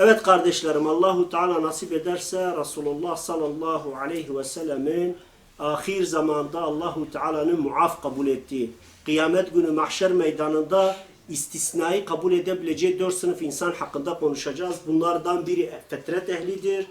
Evet kardeşlerim Allahu Teala nasip ederse Resulullah sallallahu aleyhi ve sellemin ahir zamanda Allahu Teala'nın muaf kabul ettiği kıyamet günü mahşer meydanında istisnai kabul edebileceği dört sınıf insan hakkında konuşacağız. Bunlardan biri fetret ehlidir,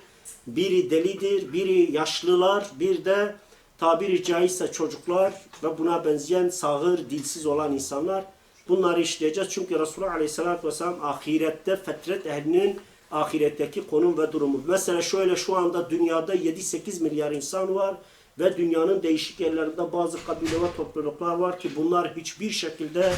biri delidir, biri yaşlılar, bir de tabiri caizse çocuklar ve buna benzeyen sağır, dilsiz olan insanlar. Bunları işleyeceğiz. Çünkü Resulullah Aleyhisselatü Vesselam ahirette fetret ehlinin ahiretteki konum ve durumu. Mesela şöyle şu anda dünyada 7-8 milyar insan var ve dünyanın değişik yerlerinde bazı kabile ve topluluklar var ki bunlar hiçbir şekilde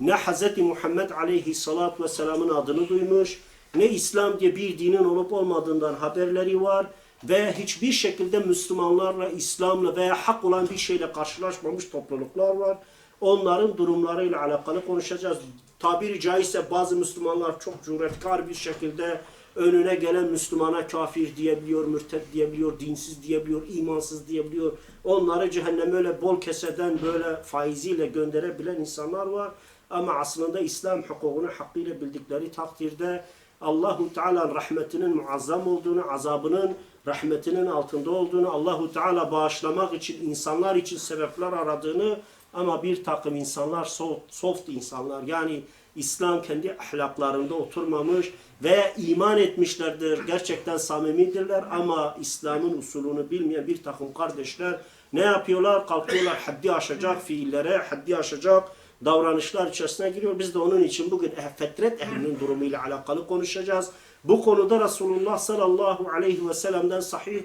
ne Hz. Muhammed Aleyhisselatü Vesselam'ın adını duymuş, ne İslam diye bir dinin olup olmadığından haberleri var ve hiçbir şekilde Müslümanlarla, İslam'la veya hak olan bir şeyle karşılaşmamış topluluklar var. Onların durumlarıyla alakalı konuşacağız. Tabiri caizse bazı Müslümanlar çok cüretkar bir şekilde önüne gelen Müslümana kafir diyebiliyor, mürted diyebiliyor, dinsiz diyebiliyor, imansız diyebiliyor. Onları cehenneme öyle bol keseden böyle faiziyle gönderebilen insanlar var. Ama aslında İslam hukukunu hakkıyla bildikleri takdirde Allahu Teala rahmetinin muazzam olduğunu, azabının rahmetinin altında olduğunu, Allahu Teala bağışlamak için insanlar için sebepler aradığını ama bir takım insanlar soft, soft insanlar yani İslam kendi ahlaklarında oturmamış ve iman etmişlerdir. Gerçekten samimidirler ama İslam'ın usulünü bilmeyen bir takım kardeşler ne yapıyorlar? Kalkıyorlar haddi aşacak fiillere, haddi aşacak davranışlar içerisine giriyor. Biz de onun için bugün eh- fetret ehlinin durumuyla alakalı konuşacağız. Bu konuda Resulullah sallallahu aleyhi ve sellem'den sahih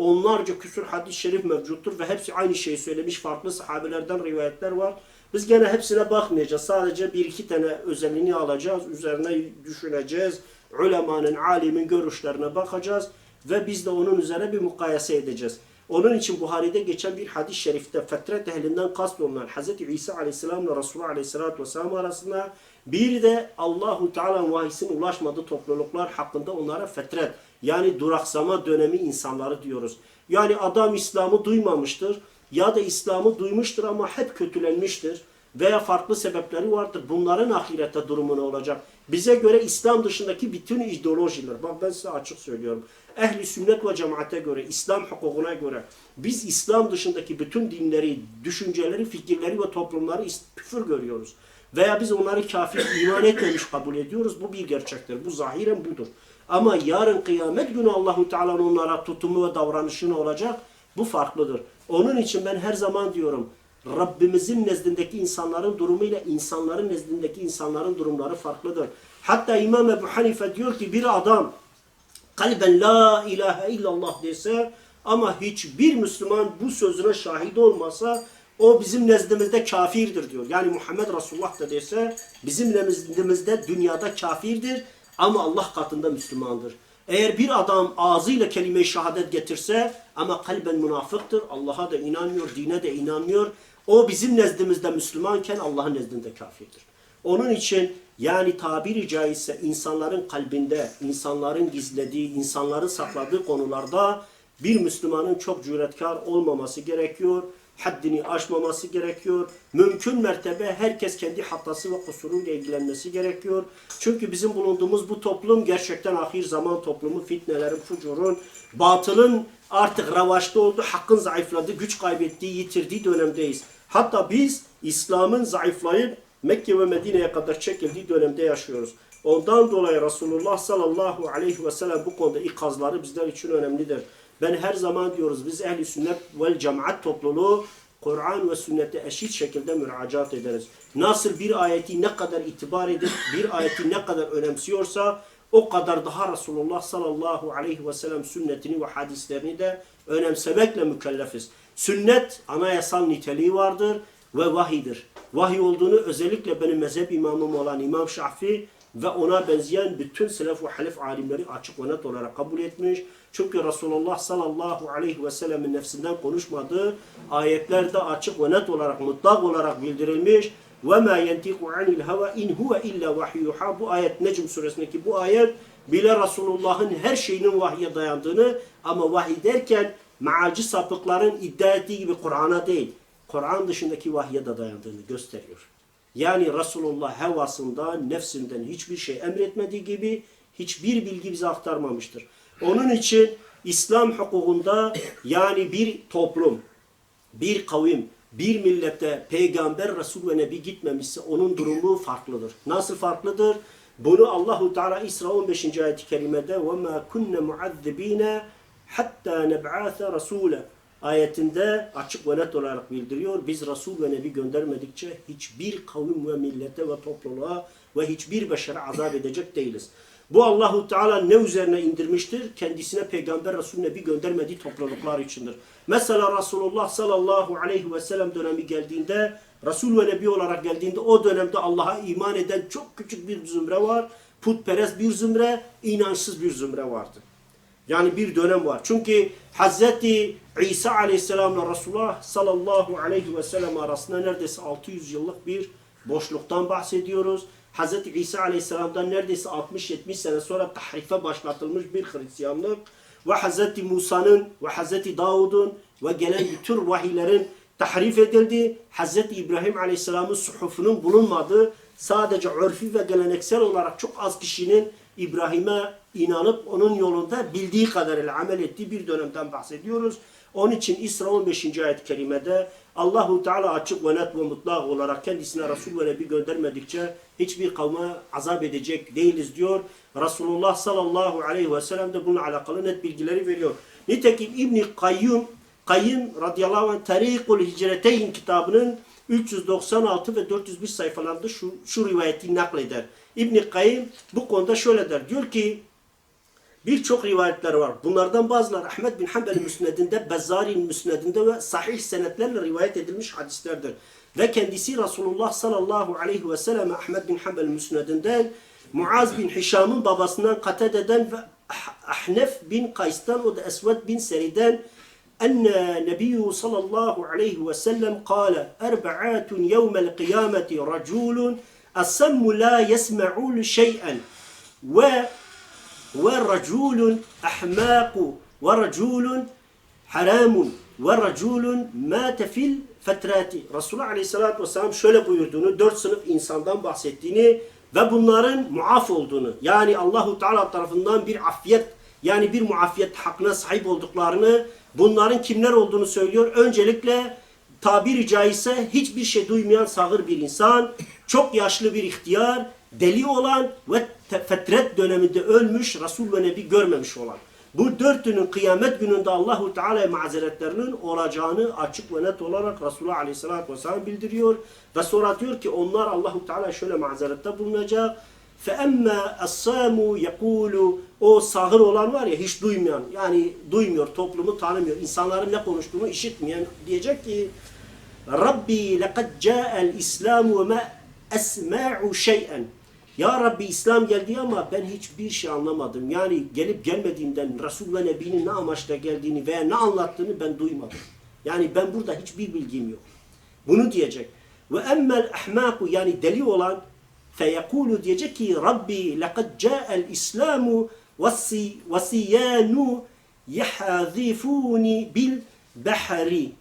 onlarca küsur hadis-i şerif mevcuttur ve hepsi aynı şeyi söylemiş. Farklı sahabelerden rivayetler var. Biz gene hepsine bakmayacağız. Sadece bir iki tane özelliğini alacağız. Üzerine düşüneceğiz. Ulemanın, alimin görüşlerine bakacağız. Ve biz de onun üzerine bir mukayese edeceğiz. Onun için Buhari'de geçen bir hadis-i şerifte fetret ehlinden kast olunan Hz. İsa Aleyhisselam ile Resulullah Aleyhisselatü Vesselam arasında bir de Allahu Teala'nın vahisinin ulaşmadığı topluluklar hakkında onlara fetret yani duraksama dönemi insanları diyoruz. Yani adam İslam'ı duymamıştır ya da İslam'ı duymuştur ama hep kötülenmiştir veya farklı sebepleri vardır. Bunların ahirette durumu ne olacak? Bize göre İslam dışındaki bütün ideolojiler, bak ben size açık söylüyorum. Ehli sünnet ve cemaate göre, İslam hukukuna göre biz İslam dışındaki bütün dinleri, düşünceleri, fikirleri ve toplumları küfür görüyoruz. Veya biz onları kafir iman etmemiş kabul ediyoruz. Bu bir gerçektir. Bu zahiren budur. Ama yarın kıyamet günü Allahu Teala'nın onlara tutumu ve davranışı ne olacak? Bu farklıdır. Onun için ben her zaman diyorum Rabbimizin nezdindeki insanların durumuyla insanların nezdindeki insanların durumları farklıdır. Hatta İmam Ebu Hanife diyor ki bir adam kalben la ilahe illallah dese ama hiçbir Müslüman bu sözüne şahit olmasa o bizim nezdimizde kafirdir diyor. Yani Muhammed Resulullah da dese bizim nezdimizde dünyada kafirdir ama Allah katında Müslümandır. Eğer bir adam ağzıyla kelime-i şehadet getirse ama kalben münafıktır, Allah'a da inanmıyor, dine de inanmıyor. O bizim nezdimizde Müslümanken Allah'ın nezdinde kafirdir. Onun için yani tabiri caizse insanların kalbinde, insanların gizlediği, insanların sakladığı konularda bir Müslümanın çok cüretkar olmaması gerekiyor. Haddini aşmaması gerekiyor. Mümkün mertebe herkes kendi hatası ve kusuruyla ilgilenmesi gerekiyor. Çünkü bizim bulunduğumuz bu toplum gerçekten ahir zaman toplumu fitnelerin, fucurun, batılın artık ravaşta oldu, hakkın zayıfladı, güç kaybettiği, yitirdiği dönemdeyiz. Hatta biz İslam'ın zayıflayıp Mekke ve Medine'ye kadar çekildiği dönemde yaşıyoruz. Ondan dolayı Resulullah sallallahu aleyhi ve sellem bu konuda ikazları bizler için önemlidir. Ben her zaman diyoruz biz ehli sünnet vel cemaat topluluğu Kur'an ve sünnete eşit şekilde müracaat ederiz. Nasıl bir ayeti ne kadar itibar edip bir ayeti ne kadar önemsiyorsa o kadar daha Resulullah sallallahu aleyhi ve sellem sünnetini ve hadislerini de önemsemekle mükellefiz. Sünnet anayasal niteliği vardır ve vahidir. Vahiy olduğunu özellikle benim mezhep imamım olan İmam Şafii ve ona benzeyen bütün selef ve halef alimleri açık ve net olarak kabul etmiş. Çünkü Resulullah sallallahu aleyhi ve sellemin nefsinden konuşmadığı ayetlerde açık ve net olarak mutlak olarak bildirilmiş. وَمَا يَنْتِقُ عَنِ الْهَوَى اِنْ هُوَ اِلَّا وَحْيُوحَا Bu ayet Necm suresindeki bu ayet bile Resulullah'ın her şeyinin vahye dayandığını ama vahiy derken mealci sapıkların iddia ettiği gibi Kur'an'a değil, Kur'an dışındaki vahye de dayandığını gösteriyor. Yani Resulullah hevasından, nefsinden hiçbir şey emretmediği gibi hiçbir bilgi bize aktarmamıştır. Onun için İslam hukukunda yani bir toplum, bir kavim, bir millete peygamber, resul ve nebi gitmemişse onun durumu farklıdır. Nasıl farklıdır? Bunu Allahu Teala İsra 15. ayet-i kerimede ve ma kunna muazzibina hatta neb'ase rasula ayetinde açık ve net olarak bildiriyor. Biz Resul ve Nebi göndermedikçe hiçbir kavim ve millete ve topluluğa ve hiçbir beşere azap edecek değiliz. Bu Allahu Teala ne üzerine indirmiştir? Kendisine peygamber, Resul, Nebi göndermediği topluluklar içindir. Mesela Resulullah sallallahu aleyhi ve sellem dönemi geldiğinde, Resul ve Nebi olarak geldiğinde o dönemde Allah'a iman eden çok küçük bir zümre var. Putperest bir zümre, inançsız bir zümre vardı. Yani bir dönem var. Çünkü Hazreti İsa Aleyhisselam'la Resulullah sallallahu aleyhi ve sellem arasında neredeyse 600 yıllık bir boşluktan bahsediyoruz. Hazreti İsa Aleyhisselam'dan neredeyse 60-70 sene sonra tahrife başlatılmış bir Hristiyanlık ve Hazreti Musa'nın ve Hazreti Davud'un ve gelen bütün vahiylerin tahrif edildi. Hazreti İbrahim Aleyhisselam'ın suhufunun bulunmadığı sadece örfi ve geleneksel olarak çok az kişinin İbrahim'e inanıp onun yolunda bildiği kadarıyla amel ettiği bir dönemden bahsediyoruz. Onun için İsra 15. ayet-i kerimede Allahu Teala açık ve net ve mutlak olarak kendisine Resul ve Nebi göndermedikçe hiçbir kavme azap edecek değiliz diyor. Resulullah sallallahu aleyhi ve sellem de bununla alakalı net bilgileri veriyor. Nitekim İbn-i Kayyum, Kayyum radıyallahu anh Tarikul Hicreteyn kitabının 396 ve 401 sayfalarında şu, şu rivayeti nakleder. İbn-i Kayyum bu konuda şöyle der. Diyor ki Birçok rivayetler var. Bunlardan bazıları Ahmet bin Hanbel'in müsnedinde, Bezzari'nin müsnedinde ve sahih senetlerle rivayet edilmiş hadislerdir. Ve kendisi Resulullah sallallahu aleyhi ve sellem Ahmet bin Hanbel'in müsnedinden Muaz bin Hişam'ın babasından Katade'den ve Ahnef bin Kays'tan o da Esved bin Seri'den أن نبي صلى الله عليه وسلم قال أربعات يوم القيامة رجل السم لا يسمع شيئا و ve raculun ahmaku ve raculun haramun ve raculun mâte fil fetrati. Resulullah Aleyhisselatü Vesselam şöyle buyurduğunu, dört sınıf insandan bahsettiğini ve bunların muaf olduğunu, yani Allahu Teala tarafından bir afiyet, yani bir muafiyet hakkına sahip olduklarını, bunların kimler olduğunu söylüyor. Öncelikle tabiri caizse hiçbir şey duymayan sağır bir insan, çok yaşlı bir ihtiyar, deli olan ve fetret döneminde ölmüş, Resul ve Nebi görmemiş olan. Bu dörtünün kıyamet gününde Allahu Teala mazeretlerinin olacağını açık ve net olarak Resulullah Aleyhisselatü Vesselam bildiriyor. Ve sonra diyor ki onlar Allahu Teala şöyle mazerette bulunacak. فَاَمَّا السَّامُ يَقُولُ O sağır olan var ya hiç duymayan, yani duymuyor, toplumu tanımıyor, insanların ne konuştuğunu işitmeyen diyecek ki Rabbi لَقَدْ جَاءَ الْاِسْلَامُ وَمَا أَسْمَعُ شَيْئًا ya Rabbi İslam geldi ama ben hiçbir şey anlamadım. Yani gelip gelmediğinden Resul ve Nebi'nin ne amaçla geldiğini veya ne anlattığını ben duymadım. Yani ben burada hiçbir bilgim yok. Bunu diyecek. Ve emmel ahmaku yani deli olan feyekulu diyecek ki Rabbi lekad ca'el islamu vesiyanu yahazifuni bil bahri.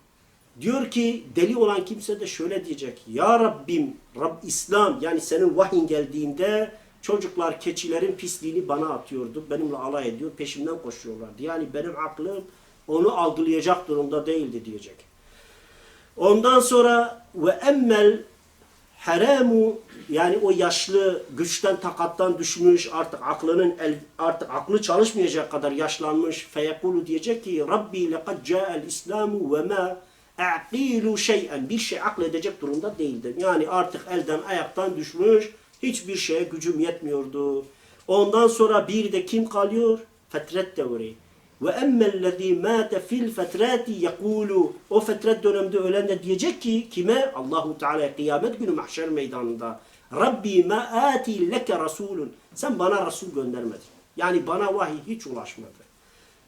Diyor ki deli olan kimse de şöyle diyecek. Ya Rabbim, Rab İslam yani senin vahyin geldiğinde çocuklar keçilerin pisliğini bana atıyordu. Benimle alay ediyor, peşimden koşuyorlardı. Yani benim aklım onu algılayacak durumda değildi diyecek. Ondan sonra ve emmel haramu yani o yaşlı güçten takattan düşmüş artık aklının el, artık aklı çalışmayacak kadar yaşlanmış feyekulu diyecek ki Rabbi lekad ca'el islamu ve ma a'qilu şey'en bir şey akledecek durumda değildim. Yani artık elden ayaktan düşmüş, hiçbir şeye gücüm yetmiyordu. Ondan sonra bir de kim kalıyor? Fetret devri. Ve emmellezî mâte fil fetrati yekûlu. O fetret döneminde ölen de diyecek ki kime? Allahu Teala kıyamet günü mahşer meydanında. Rabbi ma ati leke rasulun. Sen bana Resul göndermedin. Yani bana vahiy hiç ulaşmadı.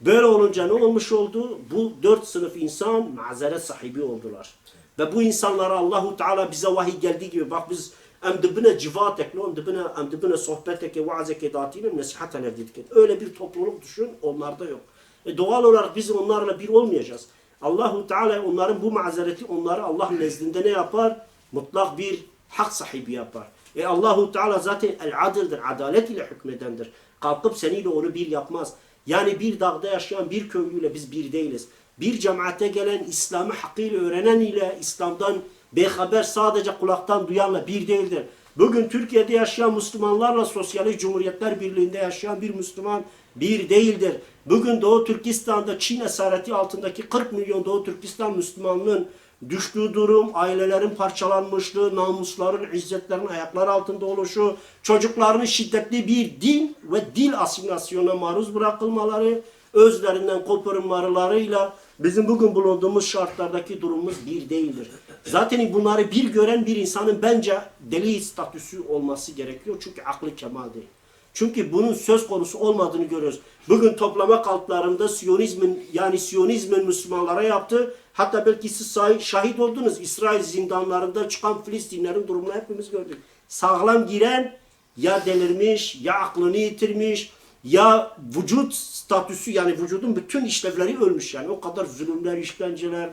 Böyle olunca ne olmuş oldu? Bu dört sınıf insan mazeret sahibi oldular. Ve bu insanlara Allahu Teala bize vahiy geldiği gibi bak biz em dibine civat ekle, em dibine, em dibine sohbet eke, vaaz eke, dağıtıyla nesihat elevdedik. Öyle bir topluluk düşün, onlarda yok. E doğal olarak biz onlarla bir olmayacağız. Allahu Teala onların bu mazereti onları Allah nezdinde ne yapar? Mutlak bir hak sahibi yapar. E Allahu Teala zaten el adildir, adalet ile hükmedendir. Kalkıp seninle onu bir yapmaz. Yani bir dağda yaşayan bir köylüyle biz bir değiliz. Bir cemaate gelen İslam'ı hakkıyla öğrenen ile İslam'dan behaber sadece kulaktan duyanla bir değildir. Bugün Türkiye'de yaşayan Müslümanlarla Sosyalist Cumhuriyetler Birliği'nde yaşayan bir Müslüman bir değildir. Bugün Doğu Türkistan'da Çin esareti altındaki 40 milyon Doğu Türkistan Müslümanının düştüğü durum, ailelerin parçalanmışlığı, namusların, izzetlerin ayaklar altında oluşu, çocukların şiddetli bir din ve dil asimilasyona maruz bırakılmaları, özlerinden koparılmalarıyla bizim bugün bulunduğumuz şartlardaki durumumuz bir değildir. Zaten bunları bir gören bir insanın bence deli statüsü olması gerekiyor. Çünkü aklı kemal değil. Çünkü bunun söz konusu olmadığını görüyoruz. Bugün toplama kamplarında Siyonizmin yani Siyonizmin Müslümanlara yaptığı hatta belki siz şahit oldunuz İsrail zindanlarında çıkan Filistinlerin durumunu hepimiz gördük. Sağlam giren ya delirmiş ya aklını yitirmiş ya vücut statüsü yani vücudun bütün işlevleri ölmüş yani o kadar zulümler, işkenceler,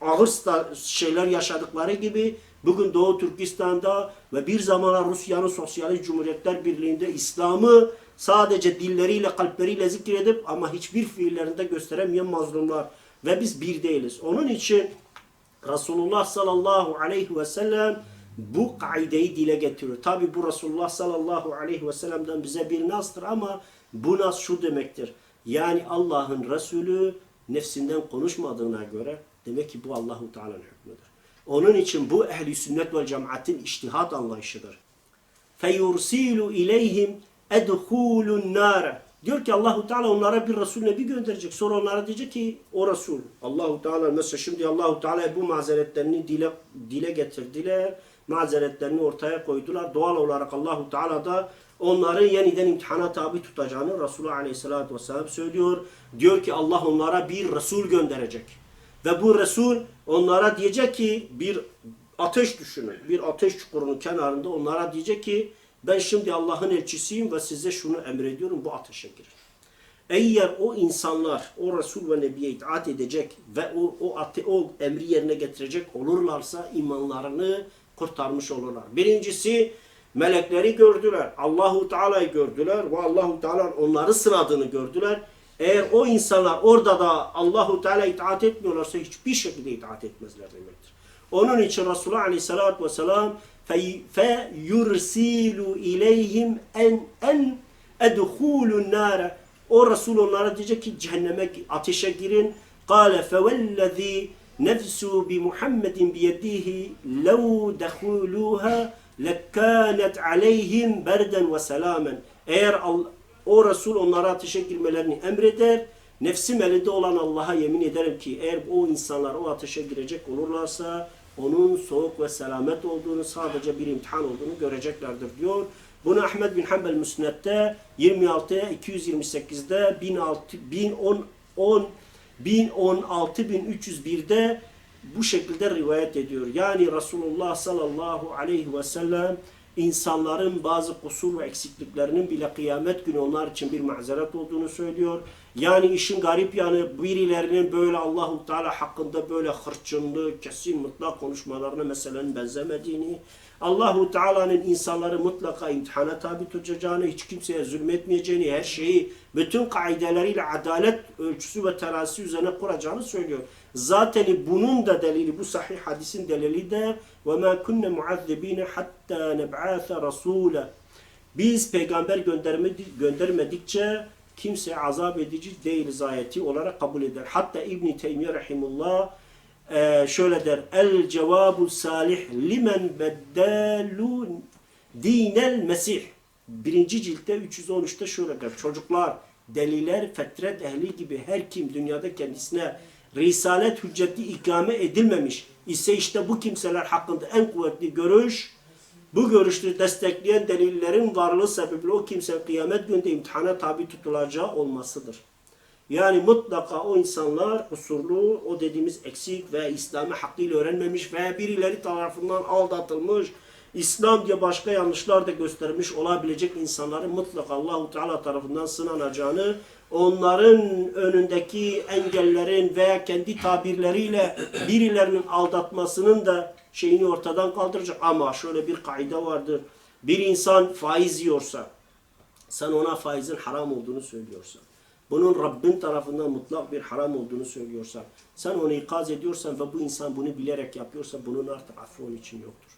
ağır şeyler yaşadıkları gibi bugün Doğu Türkistan'da ve bir zamanlar Rusya'nın Sosyalist Cumhuriyetler Birliği'nde İslam'ı sadece dilleriyle, kalpleriyle zikredip ama hiçbir fiillerinde gösteremeyen mazlumlar ve biz bir değiliz. Onun için Resulullah sallallahu aleyhi ve sellem bu kaideyi dile getiriyor. Tabi bu Resulullah sallallahu aleyhi ve sellem'den bize bir nastır ama bu nas şu demektir. Yani Allah'ın Resulü nefsinden konuşmadığına göre demek ki bu Allahu Teala'nın hükmüdür. Onun için bu ehli sünnet ve cemaatin iştihat anlayışıdır. Feyursilu ileyhim edhulun nara. Diyor ki Allahu Teala onlara bir Resul Nebi gönderecek. Sonra onlara diyecek ki o Resul. Allahu Teala mesela şimdi Allahu Teala bu mazeretlerini dile dile getirdiler. Mazeretlerini ortaya koydular. Doğal olarak Allahu Teala da onları yeniden imtihana tabi tutacağını Resulullah Aleyhisselatü Vesselam söylüyor. Diyor ki Allah onlara bir Resul gönderecek. Ve bu Resul onlara diyecek ki bir ateş düşünün. Bir ateş çukurunun kenarında onlara diyecek ki ben şimdi Allah'ın elçisiyim ve size şunu emrediyorum bu ateşe girin. Eğer o insanlar o Resul ve Nebi'ye itaat edecek ve o, o, ate, o emri yerine getirecek olurlarsa imanlarını kurtarmış olurlar. Birincisi melekleri gördüler. Allahu Teala'yı gördüler ve Allahu Teala onları sınadığını gördüler. Eğer o insanlar orada da Allahu Teala itaat etmiyorlarsa hiçbir şekilde itaat etmezler demektir. Onun için Resulullah Aleyhisselatü Vesselam fe yursilu ileyhim en en edhulun nara o Resul onlara diyecek ki cehenneme ateşe girin. Kale fevellezî nefsu bi Muhammedin biyedihi lev dehuluha lekânet aleyhim berden ve selamen. Eğer o Resul onlara ateşe girmelerini emreder. Nefsim elinde olan Allah'a yemin ederim ki eğer o insanlar o ateşe girecek olurlarsa onun soğuk ve selamet olduğunu sadece bir imtihan olduğunu göreceklerdir diyor. Bunu Ahmed bin Hanbel Müsned'de 26'ya 228'de 1006 1010 10 106301'de bu şekilde rivayet ediyor. Yani Resulullah sallallahu aleyhi ve sellem insanların bazı kusur ve eksikliklerinin bile kıyamet günü onlar için bir mazeret olduğunu söylüyor. Yani işin garip yanı birilerinin böyle Allahu Teala hakkında böyle hırçınlığı, kesin mutlak konuşmalarına meselenin benzemediğini, Allahu Teala'nın insanları mutlaka imtihana tabi tutacağını, hiç kimseye zulmetmeyeceğini, her şeyi bütün kaideleriyle adalet ölçüsü ve terazisi üzerine kuracağını söylüyor. Zaten bunun da delili, bu sahih hadisin delili de ve ma kunne muazzibine hatta neb'ase rasule. Biz peygamber göndermedikçe kimse azap edici değiliz ayeti olarak kabul eder. Hatta İbn Teymiye rahimullah e, şöyle der. El salih limen beddelu dinel mesih. Birinci ciltte 313'te şöyle der. Çocuklar, deliler, fetret ehli gibi her kim dünyada kendisine risalet hücceti ikame edilmemiş ise işte bu kimseler hakkında en kuvvetli görüş Bu görüşü destekleyen delillerin varlığı sebebiyle o kimse kıyamet günde imtihana tabi tutulacağı olmasıdır. Yani mutlaka o insanlar kusurlu, o dediğimiz eksik ve İslam'ı hakkıyla öğrenmemiş veya birileri tarafından aldatılmış, İslam diye başka yanlışlar da göstermiş olabilecek insanların mutlaka Allahu Teala tarafından sınanacağını, onların önündeki engellerin veya kendi tabirleriyle birilerinin aldatmasının da şeyini ortadan kaldıracak. Ama şöyle bir kaide vardır. Bir insan faiz yiyorsa, sen ona faizin haram olduğunu söylüyorsan, bunun Rabbin tarafından mutlak bir haram olduğunu söylüyorsan, sen onu ikaz ediyorsan ve bu insan bunu bilerek yapıyorsa bunun artık affı onun için yoktur.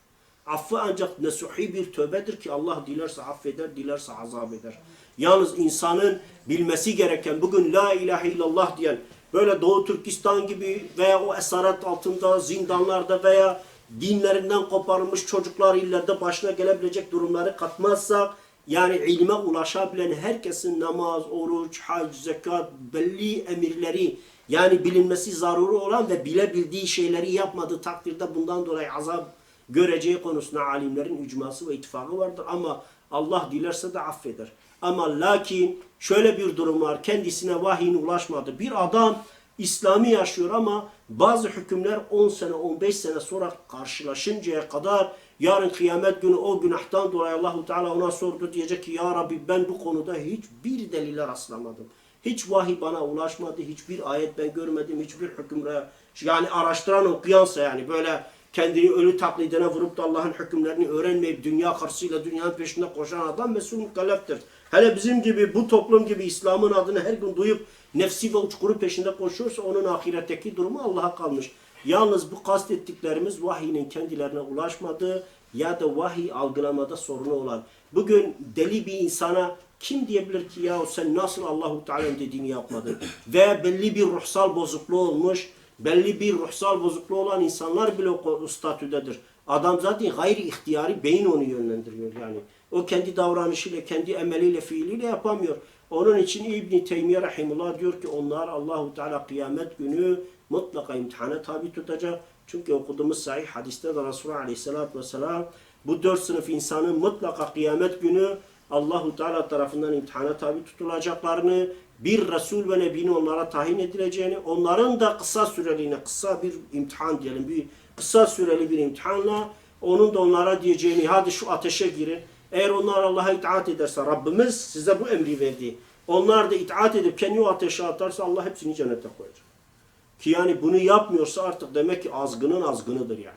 Affı ancak nesuhi bir tövbedir ki Allah dilerse affeder, dilerse azap eder. Yalnız insanın bilmesi gereken bugün La ilahe illallah diyen böyle Doğu Türkistan gibi veya o esaret altında zindanlarda veya dinlerinden koparılmış çocuklar illerde başına gelebilecek durumları katmazsak yani ilme ulaşabilen herkesin namaz, oruç, hac, zekat, belli emirleri yani bilinmesi zaruri olan ve bilebildiği şeyleri yapmadığı takdirde bundan dolayı azap göreceği konusunda alimlerin icması ve ittifakı vardır ama Allah dilerse de affeder. Ama lakin şöyle bir durum var. Kendisine vahyin ulaşmadı. Bir adam İslami yaşıyor ama bazı hükümler 10 sene 15 sene sonra karşılaşıncaya kadar yarın kıyamet günü o günahtan dolayı Allahu Teala ona sordu diyecek ki ya Rabbi ben bu konuda hiçbir delile rastlamadım. Hiç vahiy bana ulaşmadı, hiçbir ayet ben görmedim, hiçbir hükümle yani araştıran okuyansa yani böyle kendini ölü taklidine vurup da Allah'ın hükümlerini öğrenmeyip dünya karşısıyla dünyanın peşinde koşan adam mesul mükelleftir. Hele bizim gibi bu toplum gibi İslam'ın adını her gün duyup nefsi ve uçkuru peşinde koşuyorsa onun ahiretteki durumu Allah'a kalmış. Yalnız bu kastettiklerimiz vahiyinin kendilerine ulaşmadığı ya da vahiy algılamada sorunu olan. Bugün deli bir insana kim diyebilir ki ya sen nasıl Allahu Teala'nın dediğini yapmadın? Veya belli bir ruhsal bozukluğu olmuş, belli bir ruhsal bozukluğu olan insanlar bile o statüdedir. Adam zaten gayri ihtiyari beyin onu yönlendiriyor yani. O kendi davranışıyla, kendi emeliyle, fiiliyle yapamıyor. Onun için İbn Teymiye rahimullah diyor ki onlar Allahu Teala kıyamet günü mutlaka imtihana tabi tutacak. Çünkü okuduğumuz sahih hadiste de Resulullah Aleyhisselatü Vesselam bu dört sınıf insanın mutlaka kıyamet günü Allahu Teala tarafından imtihana tabi tutulacaklarını, bir Resul ve Nebi'nin onlara tayin edileceğini, onların da kısa süreliğine, kısa bir imtihan diyelim, bir kısa süreli bir imtihanla onun da onlara diyeceğini, hadi şu ateşe girin. Eğer onlar Allah'a itaat ederse, Rabbimiz size bu emri verdi. Onlar da itaat edip kendi o ateşe atarsa Allah hepsini cennete koyacak. Ki yani bunu yapmıyorsa artık demek ki azgının azgınıdır yani.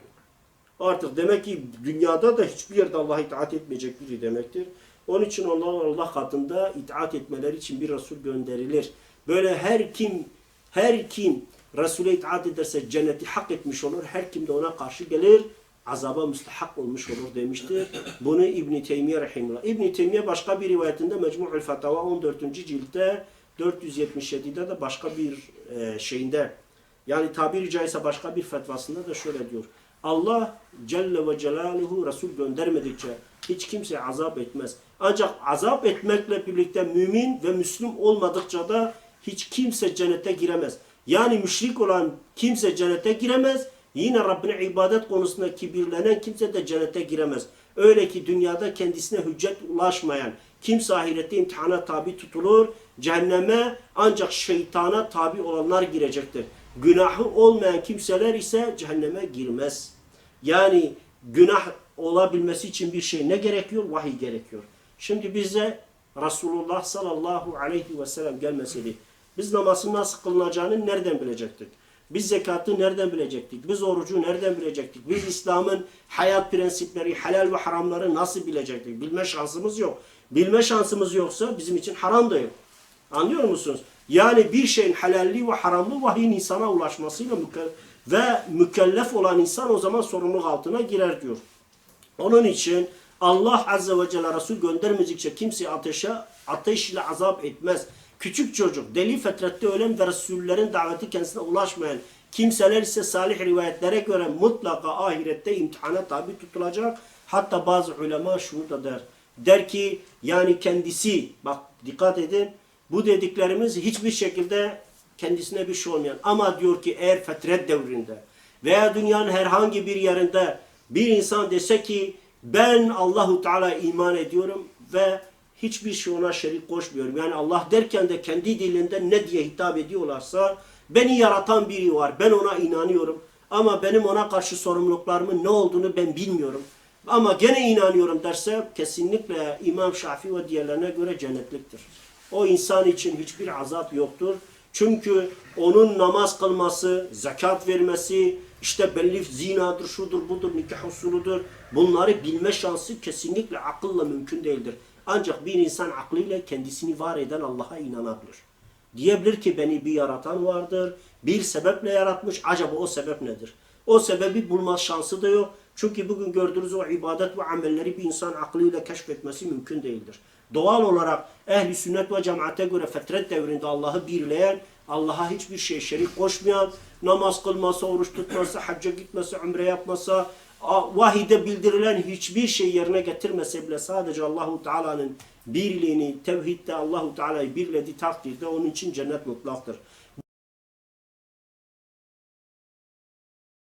Artık demek ki dünyada da hiçbir yerde Allah'a itaat etmeyecek biri demektir. Onun için onlar Allah katında itaat etmeleri için bir Resul gönderilir. Böyle her kim her kim Resul'e itaat ederse cenneti hak etmiş olur. Her kim de ona karşı gelir azaba müstahak olmuş olur demiştir. Bunu İbn Teymiye rahimullah. İbn Teymiye başka bir rivayetinde Mecmu'ül Fetava 14. ciltte 477'de de başka bir e, şeyinde yani tabiri caizse başka bir fetvasında da şöyle diyor. Allah Celle ve Celaluhu Resul göndermedikçe hiç kimse azap etmez. Ancak azap etmekle birlikte mümin ve Müslüm olmadıkça da hiç kimse cennete giremez. Yani müşrik olan kimse cennete giremez. Yine Rabbine ibadet konusunda kibirlenen kimse de cennete giremez. Öyle ki dünyada kendisine hüccet ulaşmayan kimse ahirette imtihana tabi tutulur. Cehenneme ancak şeytana tabi olanlar girecektir. Günahı olmayan kimseler ise cehenneme girmez. Yani günah olabilmesi için bir şey ne gerekiyor? Vahiy gerekiyor. Şimdi bize Resulullah sallallahu aleyhi ve sellem gelmeseydi biz namazın nasıl kılınacağını nereden bilecektik? Biz zekatı nereden bilecektik? Biz orucu nereden bilecektik? Biz İslam'ın hayat prensipleri, helal ve haramları nasıl bilecektik? Bilme şansımız yok. Bilme şansımız yoksa bizim için haram da yok. Anlıyor musunuz? Yani bir şeyin helalliği ve haramlığı vahyin insana ulaşmasıyla ve mükellef olan insan o zaman sorumluluk altına girer diyor. Onun için Allah Azze ve Celle Resul göndermedikçe kimse ateşe ateş ile azap etmez. Küçük çocuk, deli fetrette ölen ve Resullerin daveti kendisine ulaşmayan kimseler ise salih rivayetlere göre mutlaka ahirette imtihana tabi tutulacak. Hatta bazı ulema şunu da der. Der ki yani kendisi, bak dikkat edin, bu dediklerimiz hiçbir şekilde kendisine bir şey olmayan. Ama diyor ki eğer fetret devrinde veya dünyanın herhangi bir yerinde bir insan dese ki ben Allahu Teala iman ediyorum ve hiçbir şey ona şerik koşmuyorum. Yani Allah derken de kendi dilinden ne diye hitap ediyorlarsa beni yaratan biri var. Ben ona inanıyorum. Ama benim ona karşı sorumluluklarımın ne olduğunu ben bilmiyorum. Ama gene inanıyorum derse kesinlikle İmam Şafii ve diğerlerine göre cennetliktir. O insan için hiçbir azap yoktur. Çünkü onun namaz kılması, zekat vermesi, işte belli zinadır, şudur, budur, nikah usuludur. Bunları bilme şansı kesinlikle akılla mümkün değildir. Ancak bir insan aklıyla kendisini var eden Allah'a inanabilir. Diyebilir ki beni bir yaratan vardır, bir sebeple yaratmış, acaba o sebep nedir? O sebebi bulma şansı da yok. Çünkü bugün gördüğünüz o ibadet ve amelleri bir insan aklıyla keşfetmesi mümkün değildir. Doğal olarak ehli sünnet ve cemaate göre fetret devrinde Allah'ı birleyen, Allah'a hiçbir şey şerik koşmayan, namaz kılmasa, oruç tutmasa, hacca gitmese, umre yapmasa, vahide bildirilen hiçbir şey yerine getirmese bile sadece Allahu Teala'nın birliğini, tevhidde Allahu Teala'yı birlediği takdirde onun için cennet mutlaktır.